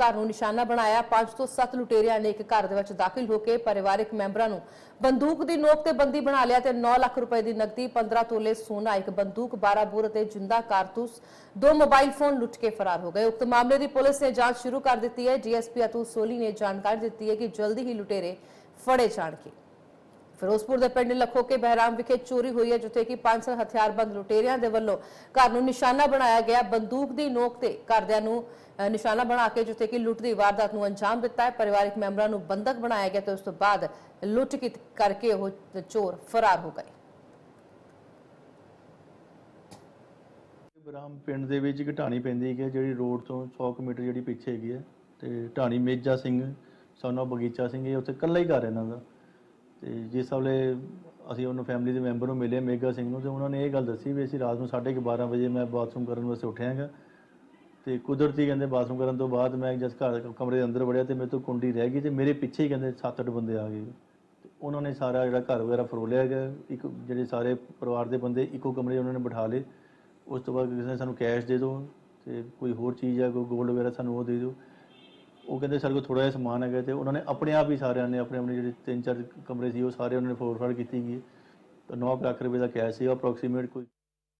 ਘਰ ਨੂੰ ਨਿਸ਼ਾਨਾ ਬਣਾਇਆ। 5 ਤੋਂ 7 ਲੁਟੇਰਿਆਂ ਨੇ ਇੱਕ ਘਰ ਦੇ ਵਿੱਚ ਦਾਖਲ ਹੋ ਕੇ ਪਰਿਵਾਰਕ ਮੈਂਬਰਾਂ ਨੂੰ ਬੰਦੂਕ ਦੀ ਨੋਕ ਤੇ ਬੰਦੀ ਬਣਾ ਲਿਆ ਤੇ 9 ਲੱਖ ਰੁਪਏ ਦੀ ਨਕਦੀ 15 ਤੋਲੇ ਸੋਨਾ, ਇੱਕ ਬੰਦੂਕ 12 ਬੋਰ ਅਤੇ ਜਿੰਦਾ ਕਾਰਤੂਸ, ਦੋ ਮੋਬਾਈਲ ਫੋਨ ਲੁੱਟ ਕੇ ਫਰਾਰ ਹੋ ਗਏ। ਉਕਤ ਮਾਮਲੇ ਦੀ ਪੁਲਿਸ ਨੇ ਜਾਂਚ ਸ਼ੁਰੂ ਕਰ ਦਿੱਤੀ ਹੈ। ਡੀਐਸਪੀ ਅਤੁਲ ਸੋਲੀ ਨੇ ਜਾਣਕਾਰੀ ਦਿੱਤੀ ਹੈ ਕਿ ਜਲਦੀ ਹੀ ਲੁਟੇਰੇ ਫੜੇ ਜਾਣਗੇ। ਫਿਰੋਜ਼ਪੁਰ ਦੇ ਪਿੰਡ ਲਖੋਕੇ ਬਹਿਰਾਮ ਵਿਖੇ ਚੋਰੀ ਹੋਈ ਹੈ, ਜਿੱਥੇ ਕਿ ਪੰਜ ਹਥਿਆਰਬੰਦ ਲੁਟੇਰਿਆਂ ਦੇ ਵੱਲੋਂ ਘਰ ਨੂੰ ਨਿਸ਼ਾਨਾ ਬਣਾਇਆ ਗਿਆ। ਬੰਦੂਕ ਦੀ ਨੋਕ ਤੇ ਘਰਦਿਆਂ ਨੂੰ ਨਿਸ਼ਾਨਾ ਬਣਾ ਕੇ ਜਿੱਥੇ ਕਿ ਲੁੱਟ ਦੀ ਵਾਰਦਾਤ ਨੂੰ ਅੰਜਾਮ ਦਿੱਤਾ ਹੈ। ਪਰਿਵਾਰਕ ਮੈਂਬਰਾਂ ਨੂੰ ਬੰਦਕ ਬਣਾਇਆ ਗਿਆ ਤੇ ਉਸ ਤੋਂ ਬਾਅਦ ਲੁੱਟ ਕਰਕੇ ਉਹ ਚੋਰ ਫਰਾਰ ਹੋ ਗਏ। ਬਰਾਮ ਪਿੰਡ ਦੇ ਵਿੱਚ ਇੱਕ ਪੈਂਦੀ ਹੈ, ਜਿਹੜੀ ਰੋਡ ਤੋਂ 100 ਮੀਟਰ ਜਿਹੜੀ ਪਿੱਛੇ ਹੈਗੀ ਹੈ, ਤੇ ਢਾਣੀ ਮੇਜਾ ਸਿੰਘ, ਸੋਨਾ ਬਗੀਚਾ ਸਿੰਘ, ਇਹ ਉੱਥੇ ਇਕੱਲਾ ਹੀ ਘਰ ਇਹਨਾਂ ਦਾ। ਤੇ ਜਿਸ ਵੇਲੇ ਅਸੀਂ ਉਹਨੂੰ ਫੈਮਿਲੀ ਦੇ ਮੈਂਬਰ ਨੂੰ ਮਿਲੇ ਮੇਗਾ ਸਿੰਘ ਨੂੰ, ਤੇ ਉਹਨਾਂ ਨੇ ਇਹ ਗੱਲ ਦੱਸੀ ਵੀ ਅਸੀਂ ਰਾਤ ਨੂੰ 12:30 ਵਜੇ ਮੈਂ ਬਾਥਰੂਮ ਕਰਨ ਵਾਸਤੇ ਉੱਠਿਆ ਹੈਗਾ। ਤੇ ਕੁਦਰਤੀ ਕਹਿੰਦੇ ਬਾਥਰੂਮ ਕਰਨ ਤੋਂ ਬਾਅਦ ਮੈਂ ਜਦ ਘਰ ਕਮਰੇ ਦੇ ਅੰਦਰ ਵੜਿਆ ਤੇ ਮੇਰੇ ਤੋਂ ਕੁੰਡੀ ਰਹਿ ਗਈ ਤੇ ਮੇਰੇ ਪਿੱਛੇ ਹੀ ਕਹਿੰਦੇ 7-8 ਬੰਦੇ ਆ ਗਏ। ਤੇ ਉਹਨਾਂ ਨੇ ਸਾਰਾ ਜਿਹੜਾ ਘਰ ਵਗੈਰਾ ਫਰੋਲਿਆ ਗਿਆ ਇੱਕ ਜਿਹੜੇ ਸਾਰੇ ਪਰਿਵਾਰ ਦੇ ਬੰਦੇ ਇੱਕੋ ਕਮਰੇ ਉਹਨਾਂ ਨੇ ਬਿਠਾ ਲਏ। ਉਸ ਤੋਂ ਬਾਅਦ ਕਿਸੇ ਨੇ ਸਾਨੂੰ ਕੈਸ਼ ਦੇ ਦਿਓ, ਤੇ ਕੋਈ ਹੋਰ ਚੀਜ਼ ਆ, ਕੋਈ ਗੋਲਡ ਵਗੈਰਾ ਸਾਨੂੰ ਉਹ ਦੇ ਦਿਓ। ਉਹ ਕਹਿੰਦੇ ਸਾਡੇ ਕੋਲ ਥੋੜਾ ਜਿਹਾ ਸਮਾਨ ਹੈਗਾ ਤੇ ਉਹਨਾਂ ਨੇ ਆਪਣੇ ਆਪ ਹੀ ਸਾਰਿਆਂ ਨੇ ਆਪਣੇ ਆਪਣੇ ਜਿਹੜੇ ਤਿੰਨ ਚਾਰ ਕਮਰੇ ਸੀ, ਉਹ ਸਾਰੇ ਉਹਨਾਂ ਨੇ ਫੋਰਫਾਰ ਕੀਤੀ ਗਈ ਤਾਂ 9 ਲੱਖ ਰੁਪਏ ਦਾ ਕੈਸ਼ ਸੀ ਅਪਰੋਕਸੀਮੇਟ ਕੋਈ